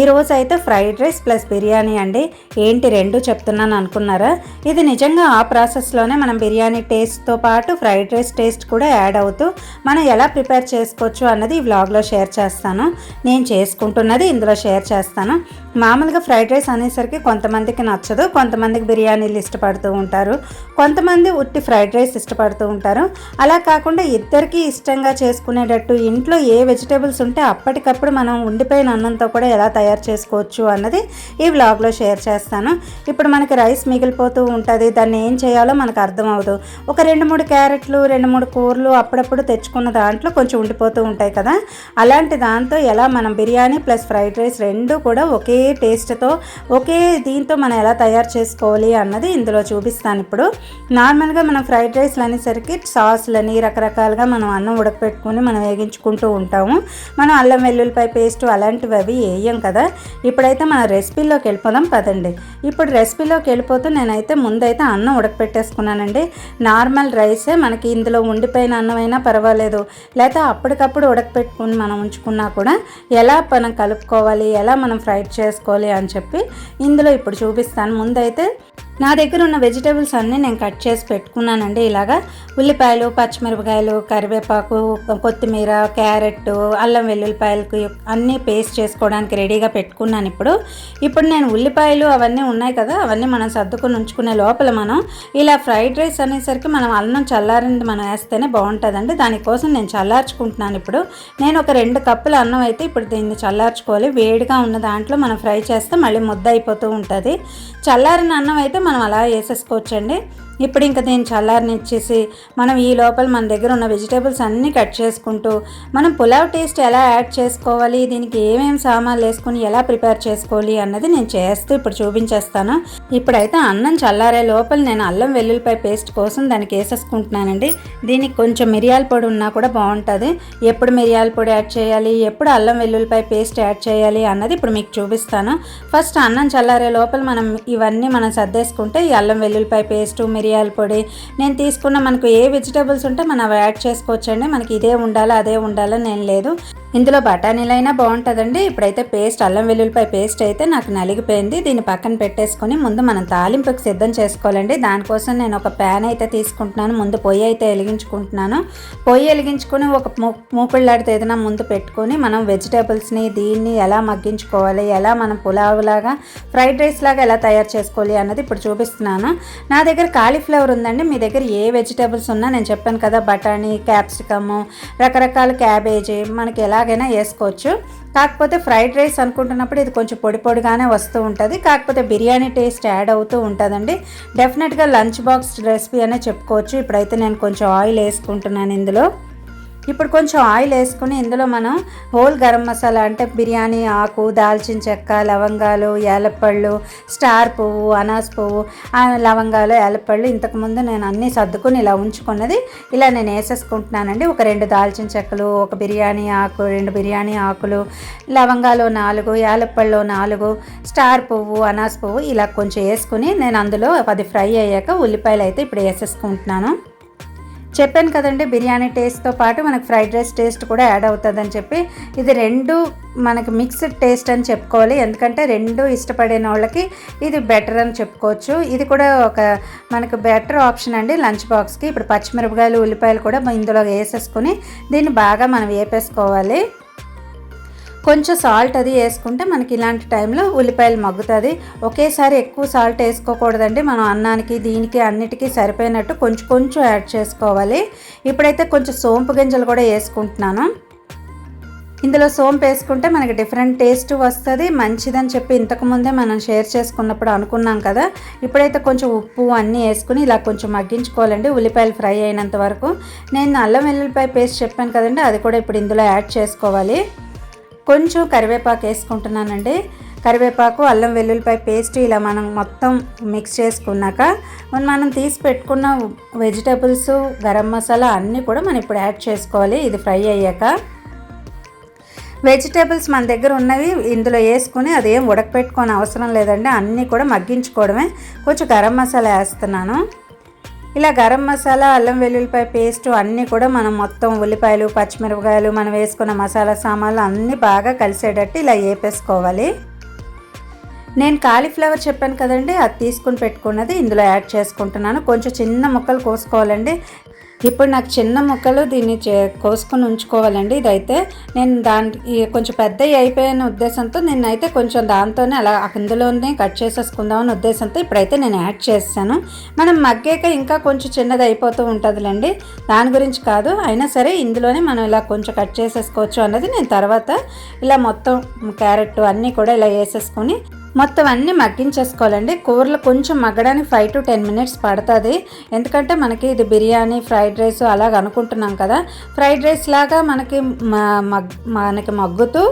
ఈరోజు అయితే fried rice plus biryani అండి. ఏంటి రెండు చెప్తున్నాను అనుకున్నారా? ఇది నిజంగా ఆ ప్రాసెస్లోనే మనం బిర్యానీ టేస్ట్తో పాటు ఫ్రైడ్ రైస్ టేస్ట్ కూడా యాడ్ అవుతూ మనం ఎలా ప్రిపేర్ చేసుకోవచ్చు అన్నది ఈ వ్లాగ్లో షేర్ చేస్తాను. నేను చేసుకుంటున్నది ఇందులో షేర్ చేస్తాను. మామూలుగా ఫ్రైడ్ రైస్ అనేసరికి కొంతమందికి నచ్చదు కొంతమందికి బిర్యానీలు ఇష్టపడుతూ ఉంటారు కొంతమంది ఉట్టి ఫ్రైడ్ రైస్ ఇష్టపడుతూ ఉంటారు. అలా కాకుండా ఇద్దరికి ఇష్టంగా చేసుకునేటట్టు ఇంట్లో ఏ వెజిటేబుల్స్ ఉంటే అప్పటికప్పుడు మనం ఉండిపోయిన అన్నంతో కూడా ఎలా తయారు చేసుకోవచ్చు అన్నది ఈ వ్లాగ్లో షేర్ చేస్తాను. ఇప్పుడు మనకి రైస్ మిగిలిపోతూ ఉంటుంది. దాన్ని ఏం చేయాలో మనకు అర్థం అవ్వదు ఒక రెండు మూడు క్యారెట్లు రెండు మూడు కూరలు అప్పుడప్పుడు తెచ్చుకున్న దాంట్లో కొంచెం ఉండిపోతూ ఉంటాయి కదా. అలాంటి దాంతో ఎలా మనం బిర్యానీ ప్లస్ ఫ్రైడ్ రైస్ రెండు కూడా ఒకే టేస్ట్తో ఒకే దీంతో మనం ఎలా తయారు చేసుకోవాలి అన్నది ఇందులో చూపిస్తాను ఇప్పుడు. నార్మల్గా మనం ఫ్రైడ్ రైస్లు అనేసరికి సాస్లని రకరకాలుగా మనం అన్నం ఉడకపెట్టుకుని మనం వేగించుకుంటూ ఉంటాము. మనం అల్లం వెల్లుల్లిపాయ పేస్ట్ అలాంటివి అవి వేయం కదా. ఇప్పుడైతే మన రెసిపీలోకి వెళ్ళిపోదాం పదండి. ఇప్పుడు రెసిపీలోకి వెళ్ళిపోతూ నేనైతే ముందైతే అన్నం ఉడకపెట్టేసుకున్నానండి. నార్మల్ రైసే మనకి ఇందులో ఉండిపోయిన అన్నం అయినా పర్వాలేదు. లేకపోతే అప్పటికప్పుడు ఉడకపెట్టుకుని మనం ఉంచుకున్నా కూడా ఎలా మనం కలుపుకోవాలి ఎలా మనం ఫ్రైడ్ చేసుకోవాలి అని చెప్పి ఇందులో ఇప్పుడు చూపిస్తాను. ముందైతే నా దగ్గర ఉన్న వెజిటేబుల్స్ అన్నీ నేను కట్ చేసి పెట్టుకున్నానండి. ఇలాగా ఉల్లిపాయలు పచ్చిమిరపకాయలు కరివేపాకు కొత్తిమీర క్యారెట్ అల్లం వెల్లుల్లిపాయలకు అన్నీ పేస్ట్ చేసుకోవడానికి రెడీగా పెట్టుకున్నాను ఇప్పుడు. ఇప్పుడు నేను ఉల్లిపాయలు అవన్నీ ఉన్నాయి కదా అవన్నీ మనం సర్దుకుని ఉంచుకునే లోపల మనం ఇలా ఫ్రైడ్ రైస్ అనేసరికి మనం అన్నం చల్లారింది మనం వేస్తేనే బాగుంటుందండి. దానికోసం నేను చల్లార్చుకుంటున్నాను ఇప్పుడు. నేను ఒక రెండు కప్పుల అన్నం అయితే ఇప్పుడు దీన్ని చల్లార్చుకోవాలి. వేడిగా ఉన్న దాంట్లో మనం ఫ్రై చేస్తే మళ్ళీ ముద్ద అయిపోతూ ఉంటుంది. చల్లారిన అన్నం అయితే మనం అలా వేసేసుకోవచ్చండి. ఇప్పుడు ఇంకా దీన్ని చల్లారనిచ్చేసి మనం ఈ లోపల మన దగ్గర ఉన్న వెజిటేబుల్స్ అన్నీ కట్ చేసుకుంటూ మనం పులావ్ టేస్ట్ ఎలా యాడ్ చేసుకోవాలి దీనికి ఏమేమి సామాన్లు వేసుకొని ఎలా ప్రిపేర్ చేసుకోవాలి అన్నది నేను చేస్తూ ఇప్పుడు చూపించేస్తాను. ఇప్పుడైతే అన్నం చల్లారే లోపల నేను అల్లం వెల్లుల్లిపాయ పేస్ట్ కోసం దానికి వేసేసుకుంటున్నానండి దీనికి కొంచెం మిరియాల పొడి ఉన్నా కూడా బాగుంటుంది. ఎప్పుడు మిరియాల పొడి యాడ్ చేయాలి ఎప్పుడు అల్లం వెల్లుల్లిపాయ పేస్ట్ యాడ్ చేయాలి అన్నది ఇప్పుడు మీకు చూపిస్తాను. ఫస్ట్ అన్నం చల్లారే లోపల మనం ఇవన్నీ మనం సర్దేసుకుంటే ఈ అల్లం వెల్లుల్లిపాయ పేస్టు మిరియాల పొడి. నేను తీసుకున్న మనకు ఏ వెజిటేబుల్స్ ఉంటే మనం అవి యాడ్ చేసుకోవచ్చండి. మనకి ఇదే ఉండాలి అదే ఉండాలని నేను లేదు. ఇందులో బఠానీలైనా బాగుంటుందండి. ఇప్పుడైతే పేస్ట్ అల్లం వెల్లుల్లిపాయ పేస్ట్ అయితే నాకు నలిగిపోయింది. దీన్ని పక్కన పెట్టేసుకొని ముందు మనం తాలింపుకి సిద్ధం చేసుకోవాలండి. దానికోసం నేను ఒక ప్యాన్ అయితే తీసుకుంటున్నాను. ముందు పొయ్యి అయితే వెలిగించుకుంటున్నాను. పొయ్యి వెలిగించుకొని ఒక మూకుళ్ళాడితే ఏదైనా ముందు పెట్టుకొని మనం వెజిటేబుల్స్ని దీన్ని ఎలా మగ్గించుకోవాలి ఎలా మనం పులావ్ లాగా ఫ్రైడ్ రైస్ లాగా ఎలా తయారు చేసుకోవాలి అన్నది ఇప్పుడు చూపిస్తున్నాను. నా దగ్గర కాలీఫ్లవర్ ఉందండి. మీ దగ్గర ఏ వెజిటేబుల్స్ ఉన్నా నేను చెప్పాను కదా బఠానీ క్యాప్సికము రకరకాల క్యాబేజీ మనకి ఎలా ఎలాగైనా వేసుకోవచ్చు. కాకపోతే ఫ్రైడ్ రైస్ అనుకుంటున్నప్పుడు ఇది కొంచెం పొడి పొడిగానే వస్తూ ఉంటుంది. కాకపోతే బిర్యానీ టేస్ట్ యాడ్ అవుతూ ఉంటుందండి. డెఫినెట్గా లంచ్ బాక్స్ రెసిపీ అనే చెప్పుకోవచ్చు. ఇప్పుడైతే నేను కొంచెం ఆయిల్ వేసుకుంటున్నాను ఇందులో. ఇప్పుడు కొంచెం ఆయిల్ వేసుకుని ఇందులో మనం హోల్ గరం మసాలా అంటే బిర్యానీ ఆకు దాల్చిన చెక్క లవంగాలు యాలప్పళ్ళు స్టార్ పువ్వు అనాస్ పువ్వు లవంగాలు యాలప్పళ్ళు ఇంతకుముందు నేను అన్నీ సర్దుకుని ఇలా ఉంచుకున్నది. ఇలా నేను వేసేసుకుంటున్నానండి. ఒక రెండు దాల్చిన చెక్కలు ఒక బిర్యానీ ఆకు రెండు బిర్యానీ ఆకులు లవంగాలు నాలుగు ఏలపళ్ళు నాలుగు స్టార్ పువ్వు అనాస్ పువ్వు ఇలా కొంచెం వేసుకుని నేను అందులో అది ఫ్రై అయ్యాక ఉల్లిపాయలు అయితే ఇప్పుడు వేసేసుకుంటున్నాను. చెప్పాను కదండి బిర్యానీ టేస్ట్తో పాటు మనకు ఫ్రైడ్ రైస్ టేస్ట్ కూడా యాడ్ అవుతుందని చెప్పి ఇది రెండు మనకు మిక్స్డ్ టేస్ట్ అని చెప్పుకోవాలి. ఎందుకంటే రెండు ఇష్టపడిన వాళ్ళకి ఇది బెటర్ అని చెప్పుకోవచ్చు. ఇది కూడా ఒక మనకు బెటర్ ఆప్షన్ అండి లంచ్ బాక్స్కి. ఇప్పుడు పచ్చిమిరపకాయలు ఉల్లిపాయలు కూడా ఇందులో వేసేసుకొని దీన్ని బాగా మనం వేపేసుకోవాలి. కొంచెం సాల్ట్ అది వేసుకుంటే మనకి ఇలాంటి టైంలో ఉల్లిపాయలు మగ్గుతుంది. ఒకేసారి ఎక్కువ సాల్ట్ వేసుకోకూడదండి. మనం అన్నానికి దీనికి అన్నిటికీ సరిపోయినట్టు కొంచెం కొంచెం యాడ్ చేసుకోవాలి. ఇప్పుడైతే కొంచెం సోంపు గింజలు కూడా వేసుకుంటున్నాను. ఇందులో సోంపు వేసుకుంటే మనకి డిఫరెంట్ టేస్ట్ వస్తుంది. మంచిదని చెప్పి ఇంతకుముందే మనం షేర్ చేసుకున్నప్పుడు అనుకున్నాం కదా. ఇప్పుడైతే కొంచెం ఉప్పు అన్నీ వేసుకుని ఇలా కొంచెం మగ్గించుకోవాలండి. ఉల్లిపాయలు ఫ్రై అయినంత వరకు. నేను అల్లం వెల్లుల్లిపాయ పేస్ట్ చెప్పాను కదండి. అది కూడా ఇప్పుడు ఇందులో యాడ్ చేసుకోవాలి. కొంచెం కరివేపాకు వేసుకుంటున్నానండి. కరివేపాకు అల్లం వెల్లుల్లిపాయ పేస్ట్ ఇలా మనం మొత్తం మిక్స్ చేసుకున్నాక మనం తీసి పెట్టుకున్న వెజిటబుల్స్ గరం మసాలా అన్నీ కూడా మనం ఇప్పుడు యాడ్ చేసుకోవాలి. ఇది ఫ్రై అయ్యాక. వెజిటేబుల్స్ మన దగ్గర ఉన్నవి ఇందులో వేసుకుని అదేం ఉడకపెట్టుకోని అవసరం లేదండి. అన్నీ కూడా మగ్గించుకోవడమే. కొంచెం గరం మసాలా వేస్తున్నాను. ఇలా గరం మసాలా అల్లం వెల్లుల్లిపాయ పేస్ట్ అన్నీ కూడా మనం మొత్తం ఉల్లిపాయలు పచ్చిమిరపకాయలు మనం వేసుకున్న మసాలా సామాన్లు అన్నీ బాగా కలిసేటట్టు ఇలా వేపేసుకోవాలి నేను కాలీఫ్లవర్ చెప్పాను కదండి అది తీసుకుని పెట్టుకున్నది ఇందులో యాడ్ చేసుకుంటున్నాను. కొంచెం చిన్న ముక్కలు కోసుకోవాలండి. ఇప్పుడు నాకు చిన్న ముక్కలు దీన్ని కోసుకొని ఉంచుకోవాలండి. ఇదైతే నేను దాని కొంచెం పెద్దవి అయిపోయిన ఉద్దేశంతో నేనైతే కొంచెం దాంతోనే అలా అందులోనే కట్ చేసేసుకుందామని ఉద్దేశంతో ఇప్పుడైతే నేను యాడ్ చేస్తాను మనం మగ్గాక ఇంకా కొంచెం చిన్నది అయిపోతూ ఉంటుందిలేండి. దాని గురించి కాదు అయినా సరే ఇందులోనే మనం ఇలా కొంచెం కట్ చేసేసుకోవచ్చు అన్నది నేను తర్వాత ఇలా మొత్తం క్యారెట్ అన్నీ కూడా ఇలా వేసేసుకొని మొత్తం అన్నీ మగ్గించేసుకోవాలండి. కూరలు కొంచెం మగ్గడానికి ఫైవ్ టు టెన్ మినిట్స్ పడుతుంది. ఎందుకంటే మనకి ఇది బిర్యానీ ఫ్రైడ్ రైస్ అలాగ అనుకుంటున్నాం కదా. ఫ్రైడ్ రైస్ లాగా మనకి మనకి మగ్గుతూ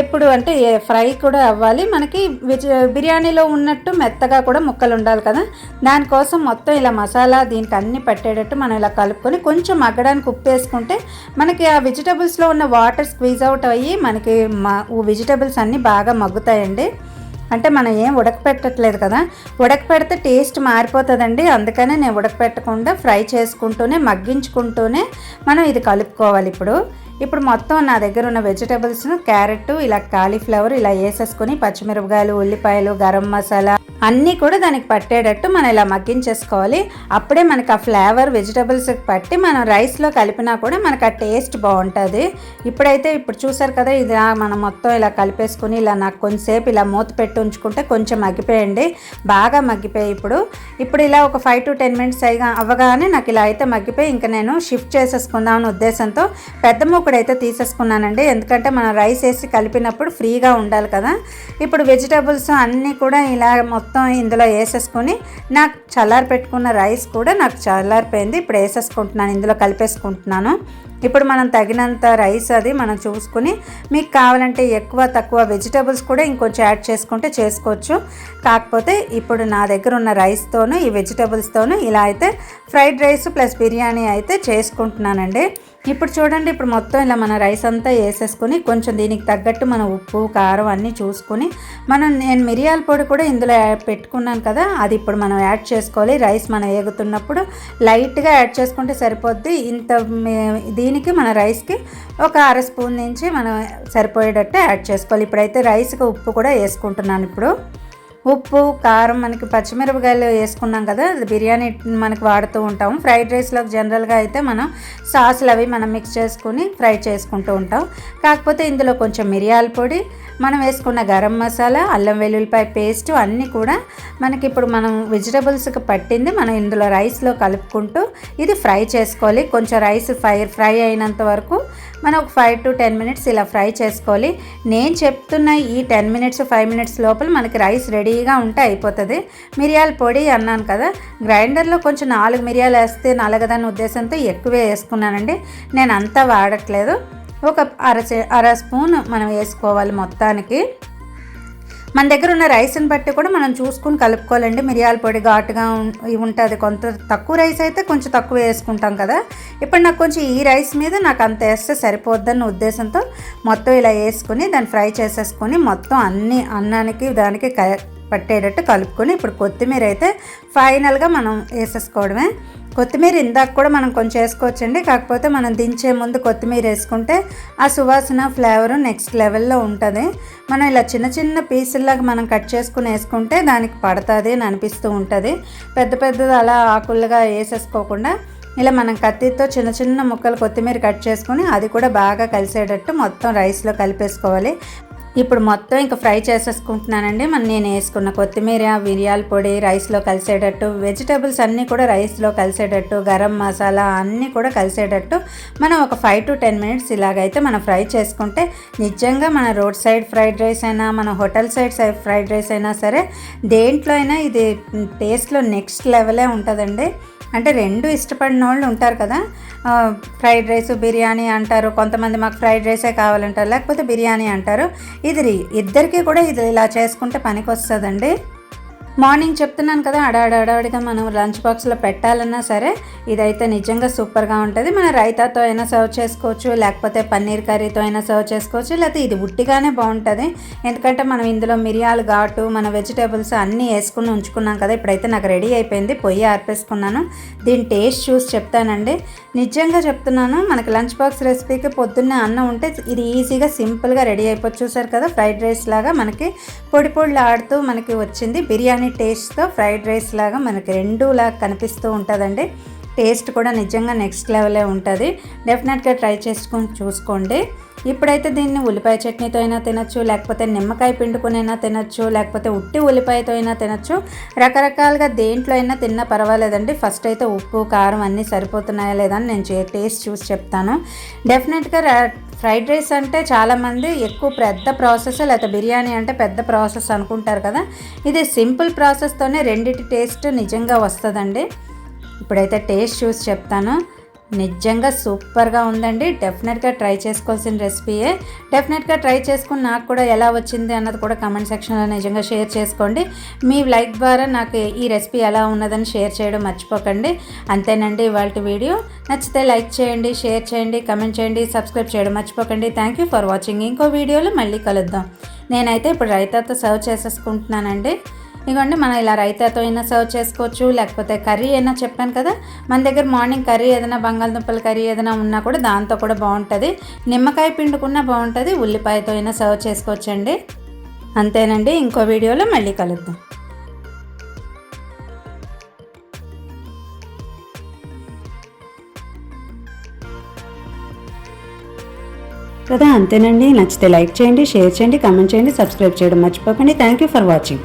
ఎప్పుడు అంటే ఫ్రై కూడా అవ్వాలి. మనకి బిర్యానీలో ఉన్నట్టు మెత్తగా కూడా ముక్కలు ఉండాలి కదా. దానికోసం మొత్తం ఇలా మసాలా దీనికి అన్ని పట్టేటట్టు మనం ఇలా కలుపుకొని కొంచెం మగ్గడానికి ఉప్పు వేసుకుంటే మనకి ఆ వెజిటబుల్స్లో ఉన్న వాటర్ స్క్వీజ్ అవుట్ అయ్యి మనకి వెజిటబుల్స్ అన్నీ బాగా మగ్గుతాయండి. అంటే మనం ఏం ఉడకపెట్టట్లేదు కదా. ఉడకపెడితే టేస్ట్ మారిపోతుందండి. అందుకనే నేను ఉడకపెట్టకుండా ఫ్రై చేసుకుంటూనే మగ్గించుకుంటూనే మనం ఇది కలుపుకోవాలి ఇప్పుడు. ఇప్పుడు మొత్తం నా దగ్గర ఉన్న వెజిటబుల్స్ క్యారెట్ ఇలా కాలీఫ్లవర్ ఇలా వేసేసుకొని పచ్చిమిరపకాయలు ఉల్లిపాయలు గరం మసాలా అన్నీ కూడా దానికి పట్టేటట్టు మనం ఇలా మగ్గించేసుకోవాలి. అప్పుడే మనకి ఆ ఫ్లేవర్ వెజిటబుల్స్ పట్టి మనం రైస్లో కలిపినా కూడా మనకు ఆ టేస్ట్ బాగుంటుంది. ఇప్పుడైతే ఇప్పుడు చూసారు కదా ఇది మనం మొత్తం ఇలా కలిపేసుకుని ఇలా నాకు కొంచెంసేపు ఇలా మూత పెట్టి ఉంచుకుంటే కొంచెం మగ్గిపోయండి. బాగా మగ్గిపోయి ఇప్పుడు. ఇప్పుడు ఇలా ఒక ఫైవ్ టు టెన్ మినిట్స్ అయిగా అవ్వగానే నాకు ఇలా అయితే మగ్గిపోయి ఇంకా నేను షిఫ్ట్ చేసేసుకుందామని ఉద్దేశంతో పెద్ద మూకుడు అయితే తీసేసుకున్నానండి. ఎందుకంటే మనం రైస్ వేసి కలిపినప్పుడు ఫ్రీగా ఉండాలి కదా. ఇప్పుడు వెజిటబుల్స్ అన్నీ కూడా ఇలా మొత్తం మొత్తం ఇందులో వేసేసుకొని నాకు చల్లారి పెట్టుకున్న రైస్ కూడా నాకు చల్లారిపోయింది. ఇప్పుడు వేసేసుకుంటున్నాను ఇందులో కలిపేసుకుంటున్నాను. ఇప్పుడు మనం తగినంత రైస్ అది మనం చూసుకుని మీకు కావాలంటే ఎక్కువ తక్కువ వెజిటబుల్స్ కూడా ఇంకొంచెం యాడ్ చేసుకుంటే చేసుకోవచ్చు. కాకపోతే ఇప్పుడు నా దగ్గర ఉన్న రైస్తోను ఈ వెజిటబుల్స్తోను ఇలా అయితే ఫ్రైడ్ రైస్ ప్లస్ బిర్యానీ అయితే చేసుకుంటున్నానండి. ఇప్పుడు చూడండి ఇప్పుడు మొత్తం ఇలా మన రైస్ అంతా వేసేసుకొని కొంచెం దీనికి తగ్గట్టు మన ఉప్పు కారం అన్నీ చూసుకొని మనం నేను మిరియాల పొడి కూడా ఇందులో పెట్టుకున్నాను కదా అది ఇప్పుడు మనం యాడ్ చేసుకోవాలి. రైస్ మనం వేగుతున్నప్పుడు లైట్గా యాడ్ చేసుకుంటే సరిపోద్ది. ఇంత దీనికి మన రైస్కి ఒక అర స్పూన్ నుంచి మనం సరిపోయేటట్టు యాడ్ చేసుకోవాలి. ఇప్పుడైతే రైస్కి ఉప్పు కూడా వేసుకుంటున్నాను ఇప్పుడు. ఉప్పు కారం మనకి పచ్చిమిరపకాయలు వేసుకున్నాం కదా అది బిర్యానీ మనకి వాడుతూ ఉంటాము ఫ్రైడ్ రైస్లో జనరల్గా అయితే మనం సాసులు అవి మనం మిక్స్ చేసుకుని ఫ్రై చేసుకుంటూ ఉంటాం. కాకపోతే ఇందులో కొంచెం మిరియాల పొడి మనం వేసుకున్న గరం మసాలా అల్లం వెల్లుల్లిపాయ పేస్ట్ అన్నీ కూడా మనకి ఇప్పుడు మనం వెజిటబుల్స్కి పట్టింది మనం ఇందులో రైస్లో కలుపుకుంటూ ఇది ఫ్రై చేసుకోవాలి. కొంచెం రైస్ ఫ్రై ఫ్రై అయినంత వరకు మనం ఒక ఫైవ్ టు టెన్ మినిట్స్ ఇలా ఫ్రై చేసుకోవాలి. నేను చెప్తున్న ఈ టెన్ మినిట్స్ ఫైవ్ మినిట్స్ లోపల మనకి రైస్ రెడీ రెడీగా ఉంటే అయిపోతుంది. మిరియాల పొడి అన్నాను కదా గ్రైండర్లో కొంచెం నాలుగు మిరియాలు వేస్తే నలగదని ఉద్దేశంతో ఎక్కువే వేసుకున్నానండి. నేను అంతా వాడట్లేదు. ఒక అర అర స్పూన్ మనం వేసుకోవాలి మొత్తానికి. మన దగ్గర ఉన్న రైస్ని బట్టి కూడా మనం చూసుకుని కలుపుకోవాలండి. మిరియాల పొడి ఘాటుగా ఉంటుంది. కొంత తక్కువ రైస్ అయితే కొంచెం తక్కువ వేసుకుంటాం కదా. ఇప్పుడు నాకు కొంచెం ఈ రైస్ మీద నాకు అంత వేస్తే సరిపోద్దన్న ఉద్దేశంతో మొత్తం ఇలా వేసుకుని దాన్ని ఫ్రై చేసేసుకొని మొత్తం అన్ని అన్నానికి దానికి పట్టేటట్టు కలుపుకొని ఇప్పుడు కొత్తిమీర అయితే ఫైనల్గా మనం వేసేసుకోవడమే. కొత్తిమీర ఇందాక కూడా మనం కొంచెం వేసుకోవచ్చండి. కాకపోతే మనం దించే ముందు కొత్తిమీర వేసుకుంటే ఆ సువాసన ఫ్లేవరు నెక్స్ట్ లెవెల్లో ఉంటుంది. మనం ఇలా చిన్న చిన్న పీసుల్లాగా మనం కట్ చేసుకుని వేసుకుంటే దానికి పడుతుంది అని అనిపిస్తూ ఉంటుంది. పెద్ద పెద్దది అలా ఆకులుగా వేసేసుకోకుండా ఇలా మనం కత్తితో చిన్న చిన్న ముక్కలు కొత్తిమీర కట్ చేసుకుని అది కూడా బాగా కలిసేటట్టు మొత్తం రైస్లో కలిపేసుకోవాలి. ఇప్పుడు మొత్తం ఇంకా ఫ్రై చేసేసుకుంటున్నానండి. మన నేను వేసుకున్న కొత్తిమీర మిరియాల పొడి రైస్లో కలిసేటట్టు వెజిటేబుల్స్ అన్నీ కూడా రైస్లో కలిసేటట్టు గరం మసాలా అన్నీ కూడా కలిసేటట్టు మనం ఒక ఫైవ్ టు టెన్ మినిట్స్ ఇలాగైతే మనం ఫ్రై చేసుకుంటే నిజంగా మన రోడ్ సైడ్ ఫ్రైడ్ రైస్ అయినా మన హోటల్ సైడ్ ఫ్రైడ్ రైస్ అయినా సరే దేంట్లో అయినా ఇది టేస్ట్లో నెక్స్ట్ లెవెలే ఉంటుందండి. అంటే రెండు ఇష్టపడిన వాళ్ళు ఉంటారు కదా ఫ్రైడ్ రైస్ బిర్యానీ అంటారు కొంతమంది మాకు ఫ్రైడ్ రైసే కావాలంటారు లేకపోతే బిర్యానీ అంటారు. ఇది ఇద్దరికీ కూడా ఇది ఇలా చేసుకుంటే పనికి వస్తుందండి మార్నింగ్ చెప్తున్నాను కదా అడాడాడాడిగా మనం లంచ్ బాక్స్లో పెట్టాలన్నా సరే ఇదైతే నిజంగా సూపర్గా ఉంటుంది. మన రైతాతో అయినా సర్వ్ చేసుకోవచ్చు లేకపోతే పన్నీర్ కర్రీతో అయినా సర్వ్ చేసుకోవచ్చు లేకపోతే ఇది ఉట్టిగానే బాగుంటుంది. ఎందుకంటే మనం ఇందులో మిరియాలు ఘాటు మన వెజిటేబుల్స్ అన్నీ వేసుకుని ఉంచుకున్నాం కదా ఇప్పుడైతే నాకు రెడీ అయిపోయింది పొయ్యి ఆర్పేసుకున్నాను. దీని టేస్ట్ చూసి చెప్తానండి. నిజంగా చెప్తున్నాను మనకి లంచ్ బాక్స్ రెసిపీకి పొద్దున్నే అన్నం ఉంటే ఇది ఈజీగా సింపుల్గా రెడీ అయిపోవచ్చు. చూసారు కదా ఫ్రైడ్ రైస్ లాగా మనకి పొడి పొడిలాడుతూ మనకి వచ్చింది. బిర్యానీ టేస్ట్తో ఫ్రైడ్ రైస్ లాగా మనకి రెండులాగా కనిపిస్తూ ఉంటుందండి. టేస్ట్ కూడా నిజంగా నెక్స్ట్ లెవెలే ఉంటుంది. డెఫినెట్గా ట్రై చేసుకొని చూసుకోండి. ఇప్పుడైతే దీన్ని ఉల్లిపాయ చట్నీతో అయినా తినచ్చు లేకపోతే నిమ్మకాయ పిండుకునైనా తినచ్చు లేకపోతే ఉట్టి ఉల్లిపాయతో అయినా తినచ్చు. రకరకాలుగా దేంట్లో అయినా తిన్నా పర్వాలేదండి. ఫస్ట్ అయితే ఉప్పు కారం అన్నీ సరిపోతున్నాయా లేదా అని నేను టేస్ట్ చూసి చెప్తాను. డెఫినెట్గా ఫ్రైడ్ రైస్ అంటే చాలామంది ఎక్కువ పెద్ద ప్రాసెస్ లేకపోతే బిర్యానీ అంటే పెద్ద ప్రాసెస్ అనుకుంటారు కదా. ఇది సింపుల్ ప్రాసెస్తోనే రెండిటి టేస్ట్ నిజంగా వస్తుందండి. ఇప్పుడైతే టేస్ట్ చూసి చెప్తాను. నిజంగా సూపర్గా ఉందండి. డెఫినెట్గా ట్రై చేసుకోవాల్సిన రెసిపీయే డెఫినెట్గా ట్రై చేసుకుని నాకు కూడా ఎలా వచ్చింది అన్నది కూడా కమెంట్ సెక్షన్లో నిజంగా షేర్ చేసుకోండి. మీ లైక్ ద్వారా నాకు ఈ రెసిపీ ఎలా ఉన్నదని షేర్ చేయడం మర్చిపోకండి. అంతేనండి ఇవాళ వీడియో నచ్చితే లైక్ చేయండి షేర్ చేయండి కమెంట్ చేయండి సబ్స్క్రైబ్ చేయడం మర్చిపోకండి. థ్యాంక్ యూ ఫర్ వాచింగ్ ఇంకో వీడియోలో మళ్ళీ కలుద్దాం. నేనైతే ఇప్పుడు రైతాతో సర్వ్ చేసేసుకుంటున్నానండి. ఇదిగోండి మనం ఇలా రైతాతో అయినా సర్వ్ చేసుకోవచ్చు. లేకపోతే కర్రీ అయినా చెప్పాను కదా మన దగ్గర మార్నింగ్ కర్రీ ఏదైనా బంగాళదుంపల కర్రీ ఏదైనా ఉన్నా కూడా దాంతో కూడా బాగుంటుంది. నిమ్మకాయ పిండుకున్నా బాగుంటుంది ఉల్లిపాయతో అయినా సర్వ్ చేసుకోవచ్చండి. అంతేనండి ఇంకో వీడియోలో మళ్ళీ కలుద్దాం. కదా అంతేనండి. నచ్చితే లైక్ చేయండి షేర్ చేయండి కామెంట్ చేయండి సబ్స్క్రైబ్ చేయడం మర్చిపోకండి. Thank you for watching